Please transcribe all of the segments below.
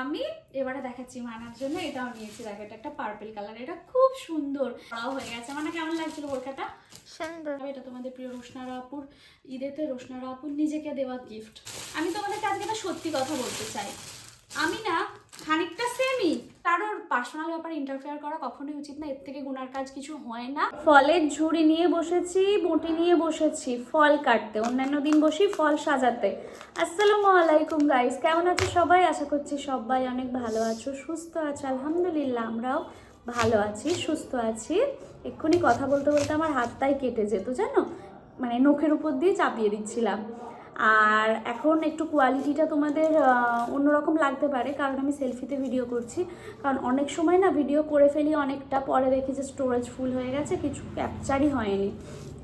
আমি এবারে দেখাচ্ছি মানার জন্য এটাও নিয়েছি দেখো এটা একটা পার্পল কালার এটা খুব সুন্দর। বড়াও হয়ে গেছে। মানে কেমন লাগছিল বোরখাটা? সুন্দর। এটা তোমাদের প্রিয় রোশনারা আপুর ঈদেতে রোশনারা আপুর নিজেকে দেওয়া গিফট আমি তোমাদেরকে আজকে একটা সত্যি কথা বলতে চাই। আমি না খানিকটা কারোর পার্সোনাল ব্যাপারে ইন্টারফেয়ার করা কখনোই উচিত না, এর থেকে গুনার কাজ কিছু হয় না। ফলের ঝুড়ি নিয়ে বসেছি, বটি নিয়ে বসেছি, ফল কাটতে, অন্যান্য দিন বসি ফল সাজাতে। আসসালামু আলাইকুম গাইস কেমন আছো সবাই? আশা করছি সবাই অনেক ভালো আছো, সুস্থ আছো, আলহামদুলিল্লাহ আমরাও ভালো আছি, সুস্থ আছি। এক্ষুনি কথা বলতে বলতে আমার হাতটাই কেটে যেত, জানো? মানে নখের উপর দিয়ে চাপিয়ে দিচ্ছিলাম। আর এখন একটু কোয়ালিটিটা তোমাদের অন্যরকম লাগতে পারে, কারণ আমি সেলফিতে ভিডিও করছি। কারণ অনেক সময় না ভিডিও করে ফেলি অনেকটা, পরে দেখি যে স্টোরেজ ফুল হয়ে গেছে, কিছু ক্যাপচারই হয়নি।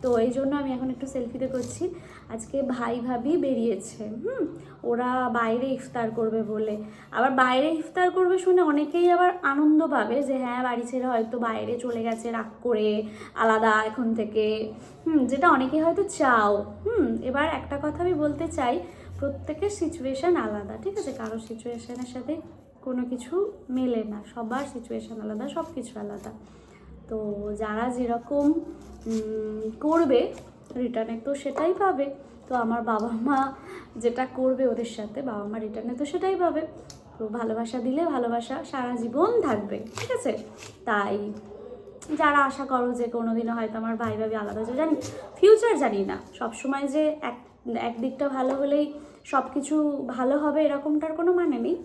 তো এই জন্য আমি এখন একটু সেলফিতে করছি। আজকে ভাই ভাবি বেরিয়েছে, হুম? ওরা বাইরে ইফতার করবে বলে। আবার বাইরে ইফতার করবে শুনে অনেকেই আবার আনন্দ পাবে যে হ্যাঁ বাড়ি ছেড়ে হয়তো বাইরে চলে গেছে, রাগ করে, আলাদা এখন থেকে। হুম, যেটা অনেকে হয়তো চাও। হুম, এবার একটা কথা আমি বলতে চাই, প্রত্যেকের সিচুয়েশান আলাদা, ঠিক আছে? কারও সিচুয়েশানের সাথে কোনো কিছু মেলে না। সবার সিচুয়েশান আলাদা সব কিছু আলাদা। তো যারা যেরকম করবে রিটার্নে তো সেটাই পাবে। তো আমার বাবা মা যেটা করবে ওদের সাথে, বাবা মা রিটার্নে তো সেটাই পাবে। তো ভালোবাসা দিলে ভালোবাসা সারা জীবন থাকবে, ঠিক আছে? তাই যারা আশা করো যে কোনোদিনও হয়তো আমার ভাই ভাবি আলাদা জানি ফিউচার জানি না। সবসময় যে এক, একদিকটা ভালো হলেই সব কিছু ভালো হবে এরকমটার কোনো মানে নেই।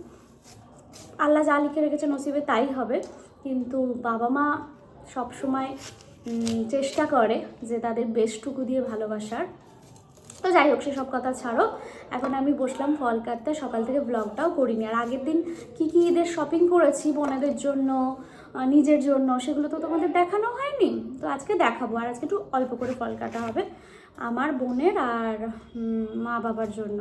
আল্লাহ যা লিখে রেখেছে নসিবে তাই হবে। কিন্তু বাবা মা সবসময় চেষ্টা করে যে তাদের বেস্টটুকু দিয়ে ভালোবাসার। তো যাই হোক, সেসব কথা ছাড়ো। এখন আমি বসলাম ফল কাটতে, সকাল থেকে ব্লগটাও করিনি। আর আগের দিন কী কী ঈদের শপিং করেছি বোনেদের জন্য নিজের জন্য, সেগুলো তো তোমাদের দেখানো হয়নি। তো আজকে দেখাবো। আর আজকে একটু অল্প করে ফল কাটা হবে আমার বোনের আর মা বাবার জন্য।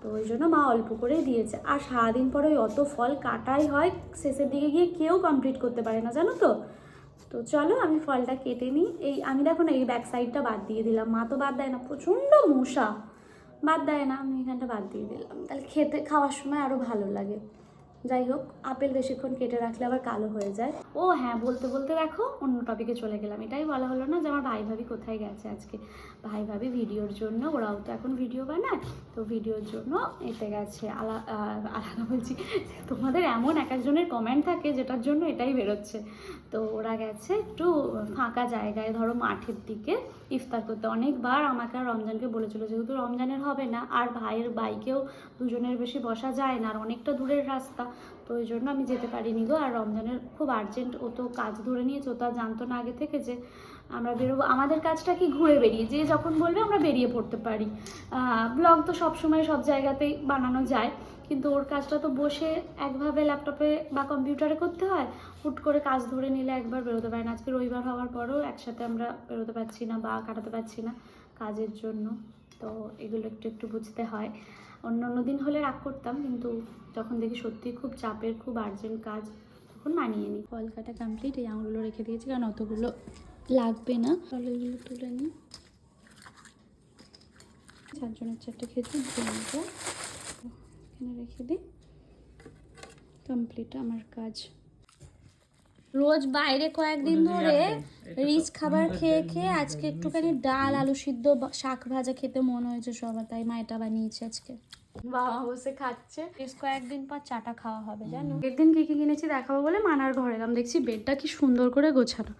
তো ওই জন্য মা অল্প করেই দিয়েছে। আর সারাদিন পরে ওই অত ফল কাটাই হয়, শেষের দিকে গিয়ে কেউ কমপ্লিট করতে পারে না, জানো তো? তো চলো আমি ফলটা কেটে নিই। এই আমি দেখো না, এই ব্যাক সাইডটা বাদ দিয়ে দিলাম। মা তো বাদ দেয় না, প্রচণ্ড মশা। বাদ দেয় না, আমি এখানটা বাদ দিয়ে দিলাম। তাহলে খেতে, খাওয়ার সময় আরও ভালো লাগে। যাই হোক, আপেল বেশিক্ষণ কেটে রাখলে আবার কালো হয়ে যায়। ও হ্যাঁ বলতে বলতে দেখো অন্য টপিকে চলে গেলাম। এটাই বলা হলো না যে আমার ভাই ভাবি কোথায় গেছে আজকে। ভাই ভাবি ভিডিওর জন্য, ওরাও তো এখন ভিডিও বানায়, তো ভিডিওর জন্য এতে গেছে। আলা আলাদা বলছি, তোমাদের এমন এক একজনের কমেন্ট থাকে যেটার জন্য এটাই বেরোচ্ছে। তো ওরা গেছে একটু ফাঁকা জায়গায়, ধরো মাঠের দিকে। ইফতার করতে। অনেকবার আমাকে আর রমজানকে বলেছিল, যেহেতু রমজানের হবে না, আর ভাইয়ের বাইকেও দুজনের বেশি বসা যায় না, আর অনেকটা দূরের রাস্তা, তো ওই জন্য আমি যেতে পারিনি গো। আর রমজানের খুব আর্জেন্ট ও তো কাজ ধরে নিয়েছে তো আর জানতো না আগে থেকে যে আমরা বেরোবো। আমাদের কাজটা কি ঘুরে বেরিয়ে, যে যখন বলবে আমরা বেরিয়ে পড়তে পারি। ব্লগ তো সব সময় সব জায়গাতেই বানানো যায়। কিন্তু ওর কাজটা তো বসে একভাবে ল্যাপটপে বা কম্পিউটারে করতে হয় হুট করে কাজ ধরে নিলে একবার বেরোতে পারে না। আজকে রবিবার হওয়ার পরও একসাথে আমরা বেরোতে পারছি না বা কাটাতে পারছি না কাজের জন্য। তো এগুলো একটু একটু বুঝতে হয়। অন্য অন্য দিন হলে রাগ করতাম কিন্তু যখন দেখি সত্যি খুব চাপের খুব আর্জেন্ট কাজ তখন মানিয়ে নিই। ফল কাটা কমপ্লিট এই আঙুলগুলো রেখে দিয়েছি কারণ অতগুলো লাগবে না। তাহলে এগুলো তুলে নিই। চারজনের চারটে নেব। এখানে রেখে দিই। কমপ্লিট আমার কাজ। রোজ বাইরে কয়েকদিন ধরে রিচ খাবার খেয়ে খেয়ে আজকে একটুখানি ডাল আলু সিদ্ধ বা- শাক ভাজা খেতে মন হয়েছে সবার তাই মা এটা বানিয়েছে আজকে। বাবা বসে খাচ্ছে। বেশ কয়েকদিন পর চাটা খাওয়া হবে জানো? একদিন কি কি কিনেছি দেখাবো বলে মানার ঘরে এলাম। দেখছি বেডটা কি সুন্দর করে গোছানো।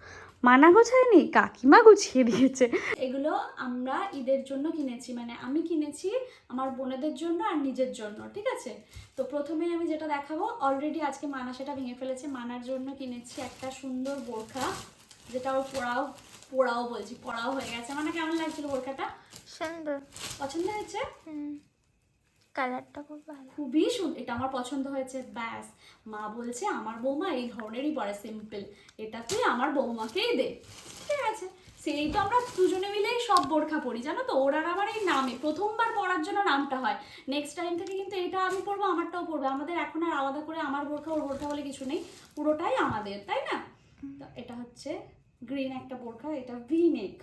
মানা গোছায়নি কাকিমা গুছিয়ে দিয়েছে। এগুলো আমরা ঈদের জন্য কিনেছি মানে আমি কিনেছি আমার বোনেদের জন্য আর নিজের জন্য ঠিক আছে? তো প্রথমে আমি যেটা দেখাবো অলরেডি আজকে মানা সেটা ভেঙে ফেলেছে। মানার জন্য কিনেছি একটা সুন্দর বোরখা যেটা ওর পোড়াও পোড়াও বলছি পড়াও হয়ে গেছে। মানে কেমন লাগছিল বোরখাটা? সুন্দর। পছন্দ হয়েছে? হুম। কালারটা খুব ভালো। খুবই সুন্দর এটা আমার পছন্দ হয়েছে ব্যাস। মা বলছে আমার বৌমা এই ধরনেরই পরে সিম্পল এটা তুই আমার বৌমাকেই দে। ঠিক আছে। সেই তো আমরা দুজনে মিলেই সব বোরখা পরি জানো তো? ওর আর আমার এই নামে। প্রথমবার পরার জন্য নামটা হয়। নেক্সট টাইম থেকে কিন্তু এটা আমি পরবো আমারটাও পরবে। আমাদের এখন আর আলাদা করে আমার বোরখা ওর বোরখা বলে কিছু নেই। পুরোটাই আমাদের তাই না? তো এটা হচ্ছে গ্রিন একটা বোরখা এটা ভি নেক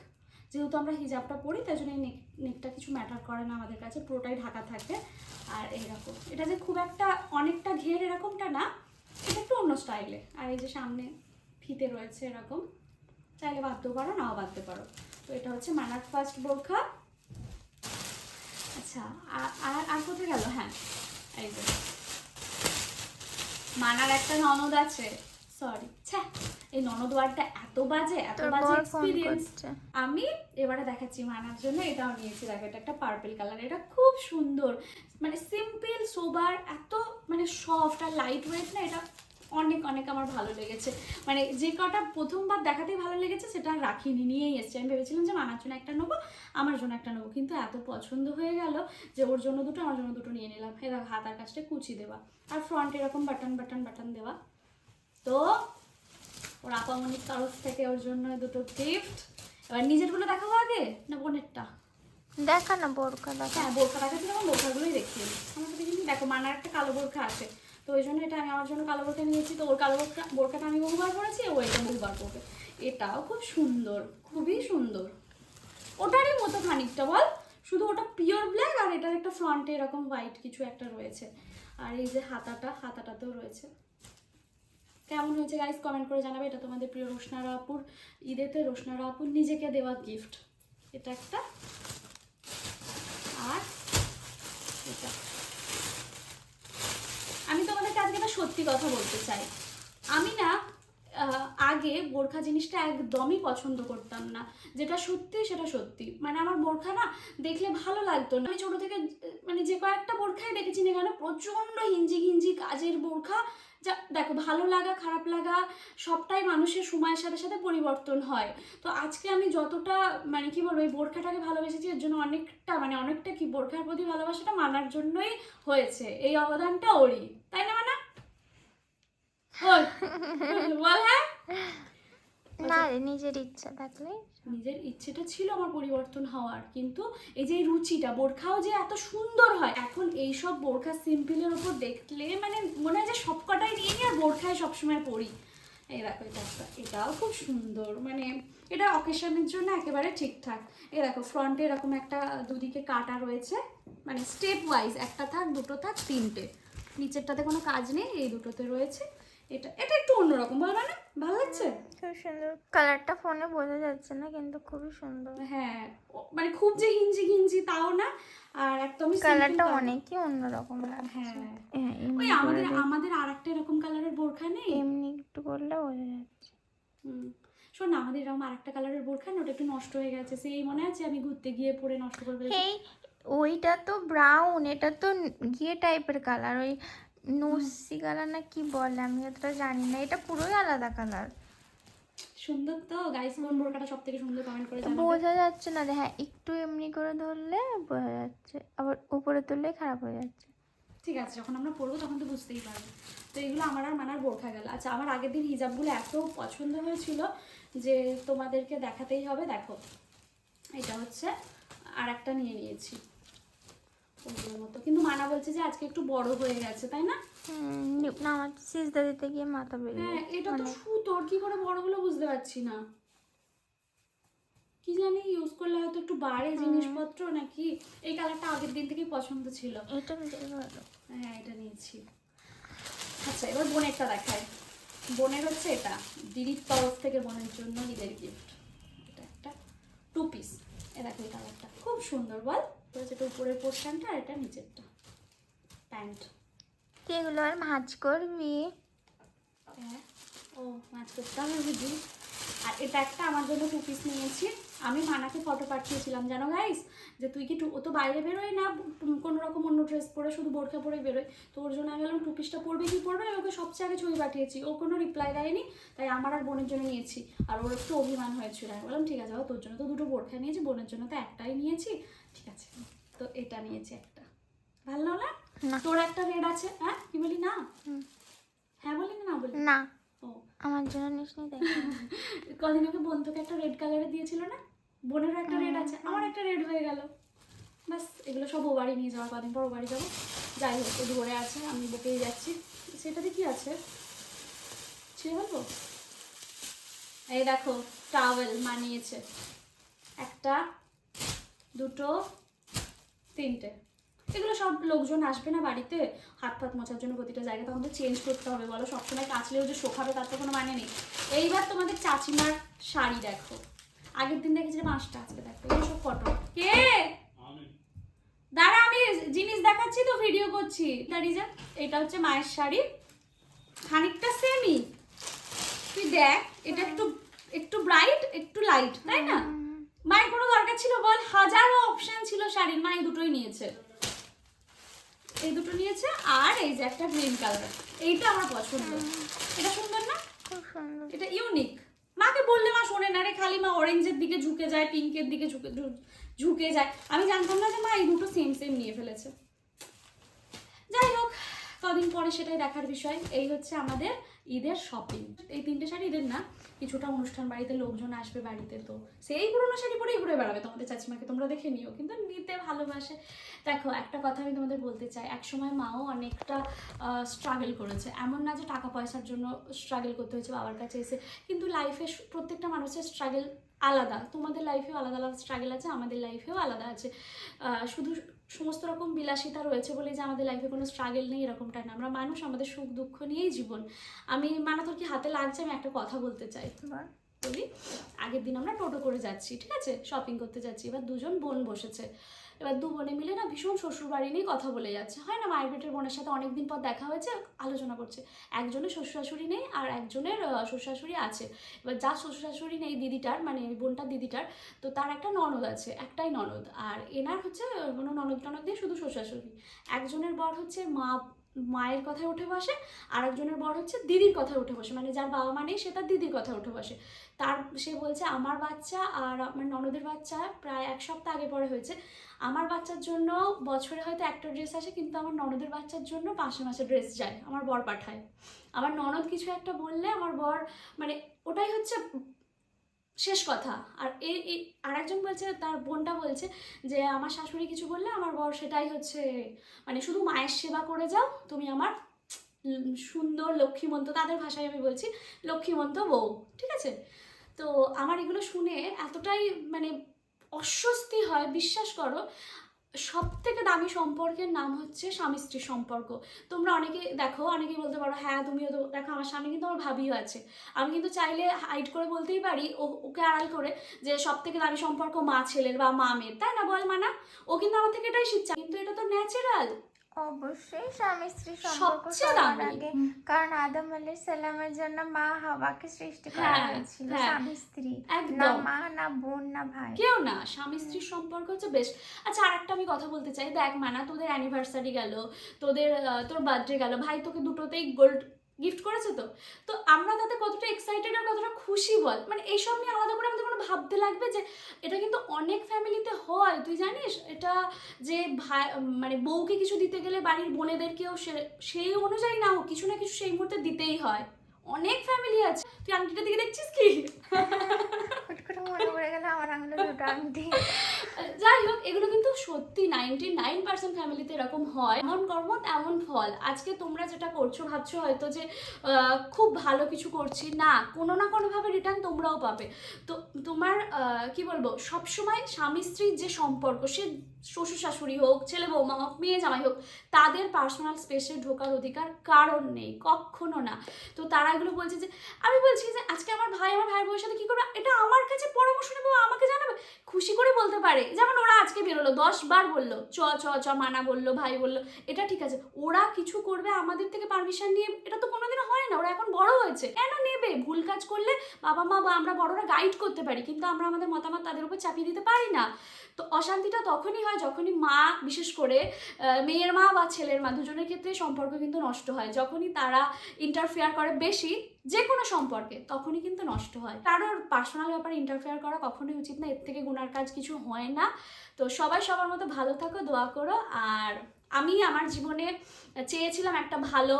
যেহেতু আমরা হিজাবটা পরি, তাই জন্য এই নেক নেকটা কিছু ম্যাটার করে না আমাদের কাছে, পুরোটাই ঢাকা থাকে। আর এইরকম এটা যে খুব একটা অনেকটা ঘের এরকমটা না, এটা একটু অন্য স্টাইলে আর এই যে সামনে ফিতে রয়েছে এরকম, চাইলে বাঁধতেও পারো, নাও বাঁধতে পারো। তো এটা হচ্ছে মানার ফার্স্ট বোরখা। আচ্ছা আর আর কোথায় গেল? হ্যাঁ এই যে। মানার একটা ননদ আছে সরি ছ্যা এই ননদ ওয়ার্ডটা এত বাজে এত বাজে এক্সপিরিয়েন্স আমি এবারে দেখাচ্ছি মানার জন্য এটাও নিয়েছি দেখো এটা একটা পার্পল কালার এটা খুব সুন্দর। মানে সিম্পল সোবার এত মানে সফট আর লাইট ওয়েট না এটা অনেক অনেক আমার ভালো লেগেছে। মানে যে কটা প্রথমবার দেখাতেই ভালো লেগেছে সেটা রাখিনি নিয়েই এসেছি। আমি ভেবেছিলাম যে মানার জন্য একটা নেব আমার জন্য একটা নেব কিন্তু এত পছন্দ হয়ে গেল যে ওর জন্য দুটো আমার জন্য দুটো নিয়ে নিলাম। এ দেখো হাতার কাছটা কুচি দেওয়া। আর ফ্রন্ট এরকম বাটন বাটন বাটন দেওয়া। তো ওর আপামনির তরফ থেকে ওর জন্য দুটো গিফট এবার নিজেরগুলো দেখাবো আগে না বোনেরটা? দেখা না বোরকা দেখা। হ্যাঁ বোরখা দেখাচ্ছি তখন বোরখাগুলোই দেখিয়ে আমার কাছে কিন্তু দেখো মানার একটা কালো বোরখা আছে। তো ওই জন্য এটা আমি আমার জন্য কালো বোরখা নিয়েছি। তো ওর কালো বোরখা বোরখাটা আমি বহুবার পরেছি ও এটা বহুবার পরবে। এটাও খুব সুন্দর খুবই সুন্দর। ওটারই মতো খানিকটা বল। শুধু ওটা পিওর ব্ল্যাক আর এটার একটা ফ্রন্টে এরকম হোয়াইট কিছু একটা রয়েছে। আর এই যে হাতাটা হাতাটাতেও রয়েছে। কেমন হয়েছে গাইস কমেন্ট করে জানাবে। এটা তোমাদের প্রিয় রোশনারা আপুর ঈদেতে। রোশনারা আপুর নিজেকে দেওয়া গিফট এটা একটা। আর এটা। আমি তোমাদেরকে আজকে একটা সত্যি কথা বলতে চাই। আমি না আগে বোরখা জিনিসটা একদমই পছন্দ করতাম না। যেটা সত্যি, সেটা সত্যি। মানে আমার বোরখা না দেখলে ভালো লাগতো না। আমি ছোটো থেকে মানে যে কয়েকটা বোরখাই দেখেছি না কেন, প্রচণ্ড হিঞ্জি হিঞ্জি কাজের বোরখা যা দেখো ভালো লাগা খারাপ লাগা সবটাই মানুষের সময়ের সাথে সাথে পরিবর্তন হয়। তো আজকে আমি যতটা মানে কি বলব এই বোরখাটাকে ভালোবেসেছি এর জন্য অনেকটা মানে অনেকটা কি বোরখার প্রতি ভালোবাসাটা মানার জন্যই হয়েছে। এই অবদানটা ওরই। তাই না মানা? বল হ্যাঁ? না রে নিজের ইচ্ছা থাকলে নিজের ইচ্ছেটা ছিল আমার পরিবর্তন হওয়ার কিন্তু এই যে রুচিটা বোরখাও যে এত সুন্দর হয় এখন এই সব বোরখা সিম্পলের ওপর দেখলে মানে মনে হয় যে সব কটাই নিয়ে নিয়ে আর বোরখায় সবসময় পরি। এই দেখো এটাও খুব সুন্দর মানে এটা অকেশনের জন্য একেবারে ঠিকঠাক। এই দেখো ফ্রন্টে এরকম একটা দুদিকে কাটা রয়েছে মানে স্টেপ ওয়াইজ একটা থাক দুটো থাক তিনটে। নিচেরটাতে কোনো কাজ নেই এই দুটোতে রয়েছে। এটা এটা একটু অন্যরকম বলবে না ভালো লাগছে? খুব সুন্দর। কালারটা ফোনে বোঝা যাচ্ছে না কিন্তু খুবই সুন্দর। হ্যাঁ মানে খুব যে হিঞ্জি হিঞ্জি তাও না আর একদমই কালারটা অনেকই অন্যরকম হ্যাঁ। হ্যাঁ, ওই আমাদের করে আমাদের আর একটা এরকম কালারের বোরখা নেই? এমনি একটু করলে বোঝা যাচ্ছে। হুম। শোন না আমাদের এরকম আর একটা কালারের বোরখা না ওটা একটু নষ্ট হয়ে গেছে। সেই মনে আছে আমি ঘুরতে গিয়ে পরে নষ্ট করে ফেলেছি ওইটা তো ব্রাউন এটা তো গিয়ে টাইপের কালার ওই নসি কালার না কি বলে? আমি অতটা জানি না। এটা পুরোই আলাদা কালার সুন্দর তো। গাইস কোন বোরখাটা সব থেকে সুন্দর কমেন্ট করে বোঝা যাচ্ছে না রে হ্যাঁ একটু এমনি করে ধরলে বোঝা যাচ্ছে। আবার উপরে তুললে খারাপ হয়ে যাচ্ছে। ঠিক আছে যখন আমরা পরবো তখন তো বুঝতেই পারব। তো এগুলো আমার আর মানার বোরখা গেল। আচ্ছা আমার আগের দিন হিজাবগুলো এত পছন্দ হয়েছিল যে তোমাদেরকে দেখাতেই হবে। দেখো এটা হচ্ছে আর একটা নিয়ে নিয়েছি। ওগুলোর মতো। কিন্তু মানা বলছে যে আজকে একটু বড় হয়ে গেছে তাই না? না আমার সিজদা দিতে গিয়ে মাথা বেরিয়ে হ্যাঁ এটা তো মানে। সুতোর কি করে বড় হলো বুঝতে পারছি না। কি জানি ইউজ করলে হয়তো একটু বাড়ে জিনিসপত্র নাকি? এই কালারটা আগের দিন থেকেই পছন্দ ছিল। এটা হ্যাঁ এটা নিয়েছি। আচ্ছা এবার বোনেরটা দেখায় বোনের হচ্ছে এটা দিদির তরফ থেকে বোনের জন্য গিফট এটা একটা টু পিস এ দেখো এই কালারটা। খুব সুন্দর বল। এটা উপরের পোর্শনটা আর এটা নিচেরটা। প্যান্ট এগুলো আর ভাঁজ করবি। হ্যাঁ ও মাছ করতে হবে বুঝি আর এটা একটা আমার জন্য টু পিস নিয়েছি। আমি মানাকে ফটো পাঠিয়েছিলাম জানো গাইস যে তুই কি টু- ও তো বাইরে বেরোয় না কোনো রকম অন্য ড্রেস পরে শুধু বোরখা পরে বেরোয়। তো ওর জন্য আমি বললাম টু পিসটা পরবে কি পরবে? আমি ওকে সবচেয়ে আগে ছবি পাঠিয়েছি। ও কোনো রিপ্লাই দেয়নি তাই আমার আর বোনের জন্য নিয়েছি। আর ওর একটু অভিমান হয়েছিল। আমি বললাম ঠিক আছে বাবা, তোর জন্য তো দুটো বোরখা নিয়েছি বোনের জন্য তো একটাই নিয়েছি। ঠিক আছে। তো এটা নিয়েছি একটা। ভালো না? না। তোর একটা রেড আছে হ্যাঁ? কি বলি না। হ্যাঁ বলি না না বলি? না। ও। আমার জন্য নিস নি দেখ কদিন আগে বোন তোকে একটা রেড কালারে দিয়েছিল না? বোনেরও একটা রেড আছে। আমার একটা রেড হয়ে গেল। বাস এগুলো সব ও বাড়ি নিয়ে যাওয়ার কদিন পর ও বাড়ি যাব। যাই হোক ও ধরে আছে আমি বকেই যাচ্ছি। সেটাতে কি আছে? ছিঁড়ে বলব এই দেখো টাওয়েল মানিয়েছে একটা দুটো তিনটে। এগুলো সব লোকজন আসবে না বাড়িতে? হাত ফাত মোছার জন্য প্রতিটা জায়গা তখন তো চেঞ্জ করতে হবে বলো। সবসময় কাচলেও যে শোকাবে তার তো কোনো মানে নেই। এইবার তোমাদের চাচিমার শাড়ি দেখো। আগের দিন দেখেছিলাম পাঁচটা আজকে দেখো। এই সব ফটো কে? দাঁড়া আমি জিনিস দেখাচ্ছি তো ভিডিও করছি। দাঁড়িয়ে এটা হচ্ছে মায়ের শাড়ি। খানিকটা সেমই তুই দেখ এটা একটু একটু ব্রাইট একটু লাইট তাই না? মায়ের কোনো দরকার ছিল বল? হাজারো অপশন ছিল শাড়ির। মা এই দুটোই নিয়েছে। এই দুটো নিয়েছে আর এই যে একটা গ্রিন কালার এইটা আমার পছন্দ। এটা সুন্দর না? এটা ইউনিক মাকে বললে মা শোনে না রে খালি মা অরেঞ্জের দিকে ঝুঁকে যায় পিঙ্কের দিকে ঝুঁকে ঝুঁকে যায়। আমি জানতাম না যে মা এই দুটো সেম সেম নিয়ে ফেলেছে। যাই হোক কদিন পরে সেটাই দেখার বিষয়। এই হচ্ছে আমাদের ঈদের শপিং এই তিনটে শাড়ি ঈদের না, কিছুটা অনুষ্ঠান বাড়িতে লোকজন আসবে বাড়িতে তো। সেই পুরোনো শাড়ি পরেই ঘুরে বেড়াবে তোমাদের চাচিমাকে, তোমরা দেখে নিও, কিন্তু নিতে ভালোবাসে। দেখো, একটা কথা আমি তোমাদের বলতে চাই, একসময় মাও অনেকটা স্ট্রাগল করেছে। এমন না যে টাকা পয়সার জন্য স্ট্রাগল করতে হয়েছে, বাবার কাছে এসে। কিন্তু লাইফে প্রত্যেকটা মানুষের স্ট্রাগল আলাদা। তোমাদের লাইফেও আলাদা আলাদা স্ট্রাগল আছে, আমাদের লাইফেও আলাদা আছে। শুধু সমস্ত রকম বিলাসিতা রয়েছে বলে যে আমাদের লাইফে কোনো স্ট্রাগেল নেই এরকমটা না। আমরা মানুষ আমাদের সুখ দুঃখ নিয়েই জীবন। আমি মানা তোর কি হাতে লাগছে আমি একটা কথা বলতে চাই। বল। আগের দিন আমরা টোটো করে যাচ্ছি ঠিক আছে? শপিং করতে যাচ্ছি এবার দুজন বোন বসেছে। এবার দু বোনে মিলে না ভীষণ শ্বশুরবাড়ি নিয়ে কথা বলে যাচ্ছে। হয় না, মায়ের পেটের বোনের সাথে অনেকদিন পর দেখা হয়েছে, আলোচনা করছে। একজনের শ্বশুর শাশুড়ি নেই আর একজনের শ্বশুর শাশুড়ি আছে। এবার যার শ্বশুর শাশুড়ি নেই দিদিটার মানে বোনটার দিদিটার, তো তার একটা ননদ আছে, একটাই ননদ। আর এনার হচ্ছে কোনো ননদ টনদ দিয়ে শুধু শ্বশুর শাশুড়ি একজনের বর হচ্ছে মা মায়ের কথায় উঠে বসে আর একজনের বর হচ্ছে দিদির কথায় উঠে বসে। মানে যার বাবা মা নেই, সে তার দিদির কথায় উঠে বসে। তার, সে বলছে, আমার বাচ্চা আর আমার ননদের বাচ্চা প্রায় এক সপ্তাহ আগে পরে হয়েছে। আমার বাচ্চার জন্য বছরে হয়তো একটা ড্রেস আসে, কিন্তু আমার ননদের বাচ্চার জন্য মাসে মাসে ড্রেস যায়, আমার বর পাঠায়। আমার ননদ কিছু একটা বললে, আমার বর মানে ওটাই হচ্ছে শেষ কথা। আর এই এই আরেকজন বলছে, তার বোনটা বলছে যে, আমার শাশুড়ি কিছু বললে আমার বর সেটাই হচ্ছে মানে শুধু মায়ের সেবা করে যাও, তুমি আমার সুন্দর লক্ষ্মীমন্ত। তাদের ভাষায় আমি বলছি, লক্ষ্মীমন্ত বউ। ঠিক আছে? তো আমার এগুলো শুনে এতটাই মানে অস্বস্তি হয়, বিশ্বাস করো সব থেকে দামি সম্পর্কের নাম হচ্ছে স্বামী স্ত্রীর সম্পর্ক। তোমরা অনেকে দেখো, অনেকেই বলতে পারো হ্যাঁ তুমিও তো দেখো, আমার স্বামী কিন্তু আমার ভাবিও আছে। আমি কিন্তু চাইলে হাইট করে বলতেই পারি, ও, ওকে আড়াল করে যে সব থেকে দামি সম্পর্ক মা ছেলের বা মা মেয়ের, তাই না বল মানা? ও কিন্তু আমার থেকে এটাই শিখছে। কিন্তু এটা তো ন্যাচারাল অবশ্যই স্বামী স্ত্রী সম্পর্ক সবার আগে। কারণ আদম আলী সালামের জন্য মা হওয়াকে সৃষ্টি করা হ্যাঁ, হয়েছিল হ্যাঁ। স্বামী স্ত্রী। না মা না বোন না ভাই। কেউ না স্বামী স্ত্রীর সম্পর্ক হচ্ছে বেশ। আচ্ছা আর একটা আমি কথা বলতে চাই। দেখ মানা তোদের অ্যানিভার্সারি গেল তোদের তোর বার্থডে গেল। ভাই তোকে দুটোতেই গোল্ড গিফট করেছে তো? তো আমরা তাতে কতটা এক্সাইটেড আর কতটা খুশি বল? মানে এইসব নিয়ে আলাদা করে আমাদের কোনো ভাবতে লাগবে যে এটা কিন্তু অনেক ফ্যামিলিতে হয়। তুই জানিস? এটা যে ভাই মানে বউকে কিছু দিতে গেলে বাড়ির বোনেদেরকেও সে- সেই অনুযায়ী না হোক কিছু না কিছু সেই মুহূর্তে দিতেই হয়। অনেক ফ্যামিলি আছে। তুই আংটিটার দিকে দেখছিস কি? আমার আঙুলে দুটো আংটি। যাই হোক, এগুলো কিন্তু সত্যি নাইনটি নাইন পার্সেন্ট ফ্যামিলিতে এরকম হয়। এমন কর্ম এমন ফল। আজকে তোমরা যেটা করছ, ভাবছ হয়তো যে খুব ভালো কিছু করছি। না, কোনো না কোনোভাবে রিটার্ন তোমরাও পাবে। তো তোমার কি বলব, সবসময় স্বামী স্ত্রীর যে সম্পর্ক, সে শ্বশুর শাশুড়ি হোক, ছেলে বৌমা হোক, মেয়ে জামাই হোক, তাদের পার্সোনাল স্পেসে ঢোকার অধিকার কারণ নেই, কখনো না। তো তারা এগুলো বলছে যে, আমি বলছি যে, আজকে আমার ভাই আমার ভাই বোনের সাথে কী করবে? এটা আমার কাছে পরামর্শ নেব আমাকে জানাবে। খুশি করে বলতে পারে। যেমন ওরা আজকে বেরোলো, দশ বার বলল, চ চ চ, মানা বলল, ভাই বলল, এটা ঠিক আছে। ওরা কিছু করবে আমাদের থেকে পারমিশন নিয়ে, এটা তো কোনোদিনও হয় না, ওরা এখন বড় হয়েছে। কেন নেবে? ভুল কাজ করলে বাবা মা বা আমরা বড়রা গাইড করতে পারি, কিন্তু আমরা আমাদের মতামত তাদের উপর চাপিয়ে দিতে পারি না। তো অশান্তিটা তখনই হয় যখনই মা, বিশেষ করে মেয়ের মা বা ছেলের মা দুজনের ক্ষেত্রে সম্পর্ক কিন্তু নষ্ট হয়। যখনই তারা ইন্টারফেয়ার করে বেশি যে কোনো সম্পর্কে, তখনই কিন্তু নষ্ট হয়। কারোর পার্সোনাল ব্যাপারে ইন্টারফেয়ার করা কখনোই উচিত না, এর থেকে গুনার কাজ কিছু হয় না। তো সবাই সবার মতো ভালো থাকো, দোয়া করো। আর আমি আমার জীবনে চেয়েছিলাম একটা ভালো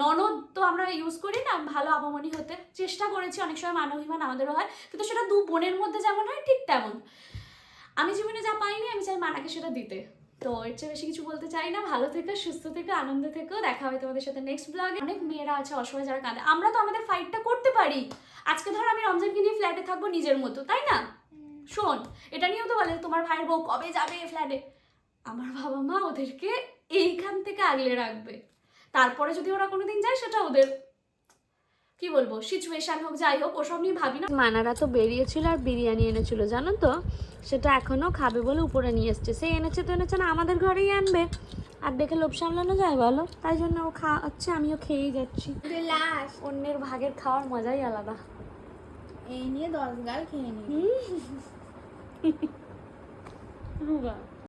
ননদ তো আমরা ইউজ করি না, ভালো আপামনি হতে। চেষ্টা করেছি, অনেক সময় মানবিমান আমাদেরও হয়। কিন্তু সেটা দু বোনের মধ্যে যেমন হয়, ঠিক তেমন। আমি জীবনে যা পাইনি, আমি চাই মানাকে সেটা দিতে। তো এর চেয়ে বেশি কিছু বলতে চাই না। ভালো থেকে, সুস্থ থেকে, আনন্দ থেকেও দেখা হবে তোমাদের সাথে নেক্সট ব্লগে অনেক মেয়েরা আছে, অসহায় যারা কাঁদে। আমরা তো আমাদের ফাইটটা করতে পারি। আজকে ধর আমি রমজানকে নিয়ে ফ্ল্যাটে থাকব নিজের মতো, তাই না? শোন, এটা নিয়েও তো বলে, তোমার ভাইয়ের বউ কবে যাবে ফ্ল্যাটে আমার বাবা মা ওদেরকে এইখান থেকে আগলে রাখবে। তারপরে যদি ওরা কোনোদিন যায়, সেটা ওদের কি বলব সিচুয়েশন হোক যাই হোক ওসব নিয়ে ভাবি না। মানারা তো বেরিয়েছিল আর বিরিয়ানি এনেছিল জানো তো? সেটা এখনও খাবে বলে উপরে নিয়ে এসছে। সে এনেছে তো এনেছে না আমাদের ঘরেই আনবে। আর দেখে লোভ সামলানো যায় বলো? তাই জন্য ও খাওয়াচ্ছে আমিও খেয়েই যাচ্ছি। অন্যের ভাগের খাওয়ার মজাই আলাদা। এই নিয়ে দশ গাল খেয়ে নি। রুগা।